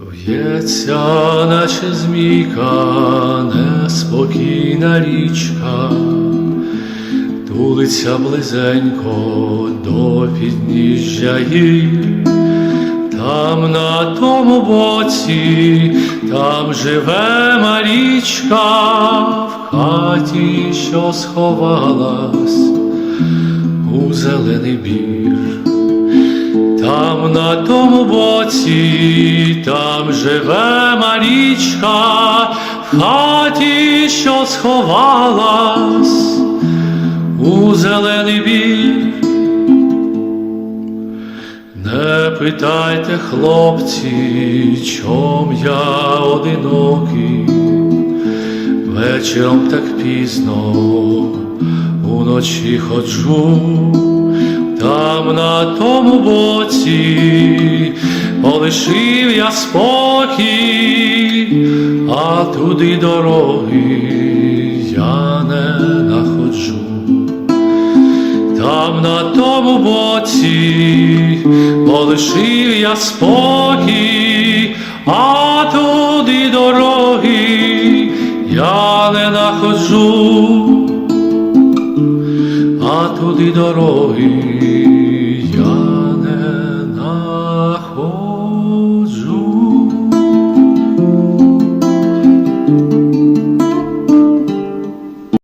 В'ється, наче змійка, неспокійна річка, тулиться близенько до підніжжя гір. Там на тому боці, там живе Марічка, в хаті, що сховалась у зелений бір. Там на тому боці, там живе Марічка, в хаті, що сховалась у зелений бір. Не питайте, хлопці, чом я одинокий, вечором так пізно уночі ходжу, там на тому боці полишив я спокій, а туди дороги я не находжу. Там на тому боці полишив я спокій, а туди дороги я не находжу, туди дороги. Я